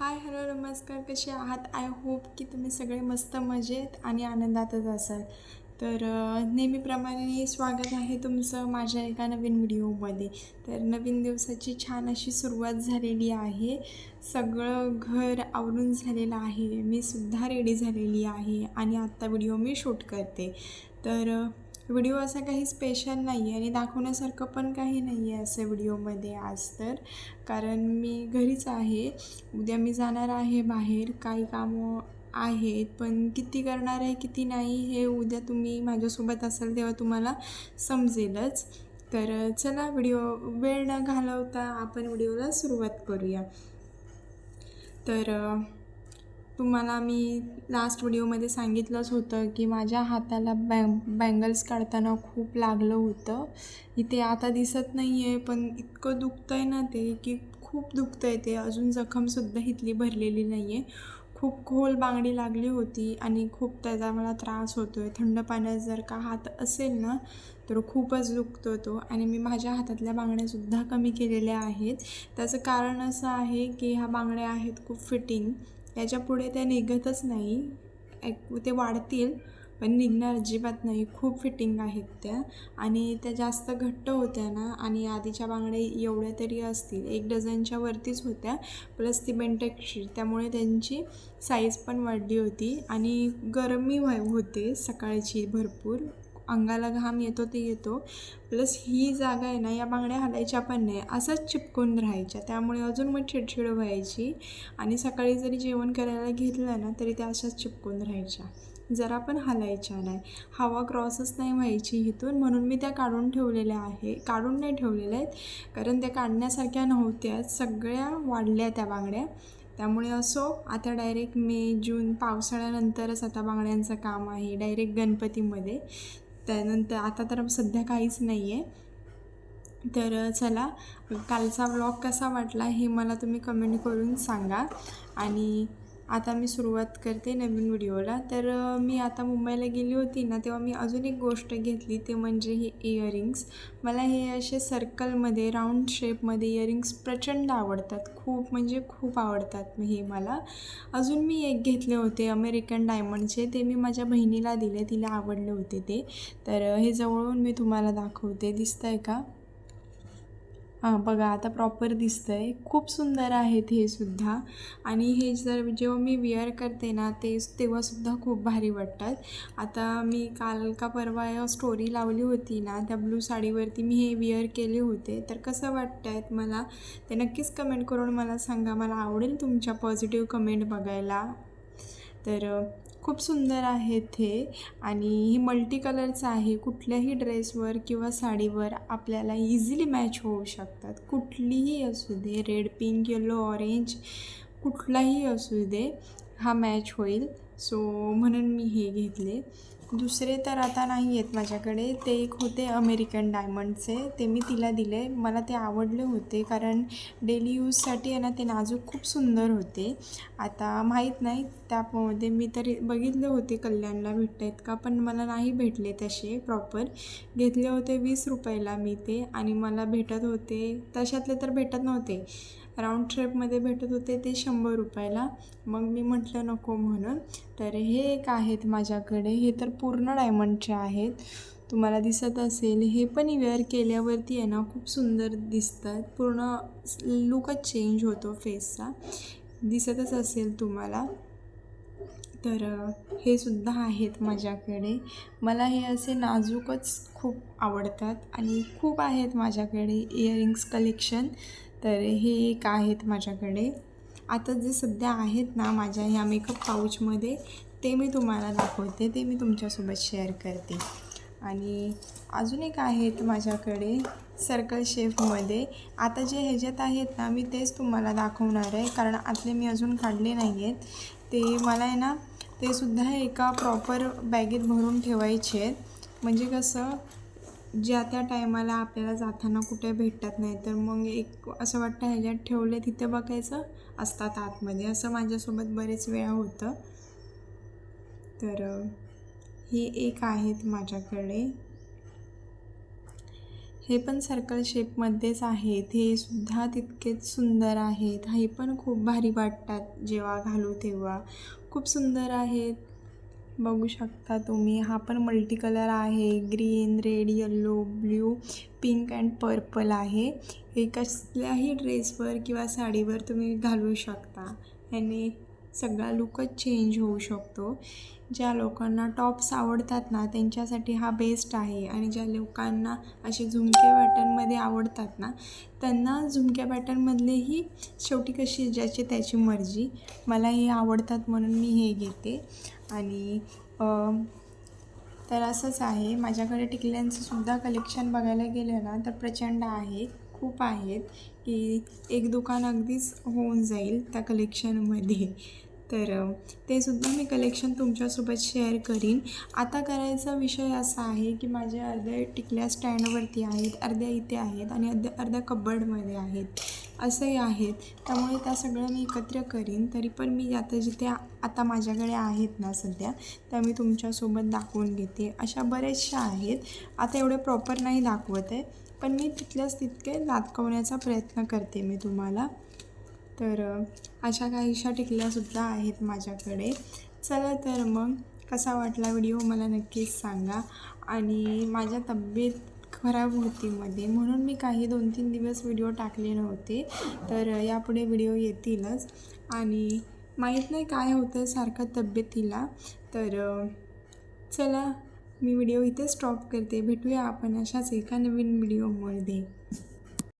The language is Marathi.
हाय हॅलो नमस्कार कसे आहात? आय होप की तुम्ही सगळे मस्त मजेत आणि आनंदातच असाल. तर नेहमीप्रमाणे स्वागत आहे तुमचं माझ्या एका नवीन व्हिडिओमध्ये. तर नवीन दिवसाची छान अशी सुरुवात झालेली आहे. सगळं घर आवरून झालेलं आहे. मी सुद्धा रेडी झालेली आहे आणि आत्ता व्हिडिओ मी शूट करते. तर व्हिडिओ असा काही स्पेशल नाही आहे आणि दाखवण्यासारखं पण काही नाही आहे असं व्हिडिओमध्ये आज तर. कारण मी घरीच आहे. उद्या मी जाणार आहे बाहेर. काही कामं आहेत पण किती करणार आहे किती नाही हे उद्या तुम्ही माझ्यासोबत असाल तेव्हा तुम्हाला समजेलच. तर चला व्हिडिओ वेळ न घालवता आपण व्हिडिओला सुरुवात करूया. तर तुम्हाला मी लास्ट व्हिडिओमध्ये सांगितलंच होतं की माझ्या हाताला बॅ बँगल्स काढताना खूप लागलं होतं. इथे आता दिसत नाही आहे पण इतकं दुखतं आहे ना ते की खूप दुखतं आहे ते. अजून जखमसुद्धा इथली भरलेली नाही आहे खूप खोल बांगडी लागली होती आणि खूप त्याचा मला त्रास होतो आहे थंड पाण्यात जर का हात असेल ना तर खूपच दुखतो तो. आणि मी माझ्या हातातल्या बांगड्यासुद्धा कमी केलेल्या आहेत. त्याचं कारण असं आहे की ह्या बांगड्या आहेत खूप फिटिंग याच्यापुढे त्या निघतच नाही. एक ते वाढतील पण निघणार अजिबात नाही. खूप फिटिंग आहेत त्या. आणि त्या जास्त घट्ट होत्या ना आणि आधीच्या बांगड्या एवढ्या तरी असतील. एक डझनच्या वरतीच होत्या प्लस ती बेंटेक्सची त्यामुळे त्यांची साईज पण वाढली होती. आणि गरमी व्हाय होते सकाळची भरपूर. अंगाला घाम येतो ते येतो. प्लस ही जागा आहे ना या बांगड्या हलायच्या पण नाही असंच चिपकून राहायच्या. त्यामुळे अजून मग चिडचिड व्हायची. आणि सकाळी जरी जेवण करायला घेतलं ना तरी त्या अशाच चिपकून राहायच्या. जरा पण हलायच्या नाही. हवा क्रॉसच नाही व्हायची इथून. म्हणून मी त्या काढून ठेवलेल्या आहे. काढून नाही ठेवलेल्या आहेत. कारण त्या काढण्यासारख्या नव्हत्या सगळ्या वाढल्या त्या बांगड्या. त्यामुळे असो आता डायरेक्ट मे जून पावसाळ्यानंतरच आता बांगड्यांचं काम आहे. डायरेक्ट गणपतीमध्ये. त्यानंतर आता तर सध्या काहीच नाही आहे तर चला कालचा व्लॉग कसा वाटला हे मला तुम्ही कमेंट करून सांगा. आणि आता मी सुरुवात करते नवीन व्हिडिओला. तर मी आता मुंबईला गेली होती ना तेव्हा मी अजून एक गोष्ट घेतली ते म्हणजे हे इयरिंग्स मला हे असे सर्कलमध्ये राऊंड शेपमध्ये इयरिंग्स प्रचंड आवडतात. खूप म्हणजे खूप आवडतात हे मला. अजून मी एक घेतले होते अमेरिकन डायमंडचे ते मी माझ्या बहिणीला दिले तिला आवडले होते ते. तर हे जवळून मी तुम्हाला दाखवते. दिसतंय का? बघा आता प्रॉपर दिसतं आहे खूप सुंदर आहेत हे सुद्धा. आणि हे जर जेव्हा मी विअर करते ना ते तेव्हासुद्धा खूप भारी वाटतात. आता मी काल का परवा स्टोरी लावली होती ना त्या ब्लू साडीवरती मी हे विअर केले होते. तर कसं वाटत आहेत मला ते नक्कीच कमेंट करून मला सांगा. मला आवडेल तुमच्या पॉझिटिव्ह कमेंट बघायला. तर खूप सुंदर आहेत हे. आणि हे मल्टी कलरचं आहे. कुठल्याही ड्रेसवर किंवा साडीवर आपल्याला इझिली मॅच होऊ शकतात. कुठलीही असू दे रेड पिंक येलो ऑरेंज कुठलाही असू दे हा मॅच होईल. सो म्हणून मी हे घेतले. दुसरे तर आता नाही आहेत माझ्याकडे. ते एक होते अमेरिकन डायमंडचे ते मी तिला दिले. मला ते आवडले होते कारण डेली यूजसाठी आहे ना ते नाजूक खूप सुंदर होते. आता माहीत नाही त्यामध्ये मी तरी बघितले होते कल्याणला भेटत आहेत का पण मला नाही भेटले तसे प्रॉपर घेतले होते वीस रुपयाला मी ते आणि मला भेटत होते तशातले तर भेटत नव्हते. राऊंड ट्रेपमध्ये भेटत होते ते शंभर रुपयाला. मग मी म्हटलं नको म्हणून. तर हे एक आहेत माझ्याकडे. हे तर पूर्ण डायमंडचे आहेत. तुम्हाला दिसत असेल हे पण वेअर केल्यावरती आहे ना खूप सुंदर दिसतात. पूर्ण लुकच चेंज होतो फेसचा दिसतच असेल तुम्हाला. तर हे सुद्धा आहेत माझ्याकडे. मला हे असे नाजूकच खूप आवडतात. आणि खूप आहेत माझ्याकडे इयरिंग्स कलेक्शन तर हे एक आहेत माझ्याकडे. आता जे सध्या आहेत ना माझ्या ह्या मेकअप पाऊचमध्ये ते मी तुम्हाला दाखवते. ते मी तुमच्यासोबत शेअर करते. आणि अजून एक आहेत माझ्याकडे सर्कल शेफमध्ये आता जे ह्याच्यात आहेत ना मी तेच तुम्हाला दाखवणार आहे. कारण आतले मी अजून काढले नाही आहेत ते मला आहे ना ते सुद्धा एका प्रॉपर बॅगेत भरून ठेवायचे आहेत. म्हणजे कसं ज्या त्या टायमाला आपल्याला जाताना कुठे भेटतात नाही तर मग एक असं वाटतं ह्याच्यात ठेवले तिथे बघायचं असतात आतमध्ये. असं माझ्यासोबत बरेच वेळा होतं. तर हे एक आहेत माझ्याकडे. हे पण सर्कल शेपमध्येच आहेत. हे सुद्धा तितकेच सुंदर आहेत. हे पण खूप भारी वाटतात जेव्हा घालू तेव्हा. खूप सुंदर आहेत. बघू शकता तुम्ही. हा पण मल्टी कलर आहे. Green red yellow blue pink and purple आहे. हे कसल्याही ड्रेसवर किंवा साडीवर तुम्ही घालू शकता. आणि सगळा लुकच चेंज होऊ शकतो. ज्या लोकांना टॉप्स आवडतात ना त्यांच्यासाठी हा बेस्ट आहे. आणि ज्या लोकांना असे झुमके पॅटर्नमध्ये आवडतात ना त्यांना झुमक्या पॅटर्नमधलेही शेवटी कशी ज्याची त्याची मर्जी. मला हे आवडतात म्हणून मी हे घेते. आणि तर असंच आहे. माझ्याकडे टिकल्यांचं सुद्धा कलेक्शन बघायला गेलं ना तर प्रचंड आहे. खूप आहेत की एक दुकान अगदीच होऊन जाईल त्या कलेक्शनमध्ये तर ते सुद्धा मी कलेक्शन तुमच्यासोबत शेअर करीन. आता करायचा विषय असा आहे की माझे अर्ध्या टिकल्या स्टँडवरती आहेत अर्ध्या इथे आहेत आणि अर्ध्या अर्ध्या कबर्डमध्ये आहेत. असंही आहेत. त्यामुळे त्या सगळ्या मी एकत्र करीन. तरी पण मी आता जिथे आता माझ्याकडे आहेत ना सध्या त्या मी तुमच्यासोबत दाखवून घेते. अशा बऱ्याचशा आहेत. आता एवढे प्रॉपर नाही दाखवत आहे. पण मी तिथल्याच तितके दाखवण्याचा प्रयत्न करते मी तुम्हाला. तर अशा काहीशा टिकल्यासुद्धा आहेत माझ्याकडे. चला तर मग कसा वाटला व्हिडिओ मला नक्कीच सांगा. आणि माझ्या तब्येत खराब होती मध्ये म्हणून मी काही दोन तीन दिवस व्हिडिओ टाकले नव्हते. तर यापुढे व्हिडिओ येतीलच. आणि माहीत नाही काय होतं सारखं तब्येतीला. तर चला मी व्हिडिओ इथे स्टॉप करते. भेटूया आपण अशाच एका नवीन व्हिडिओमध्ये.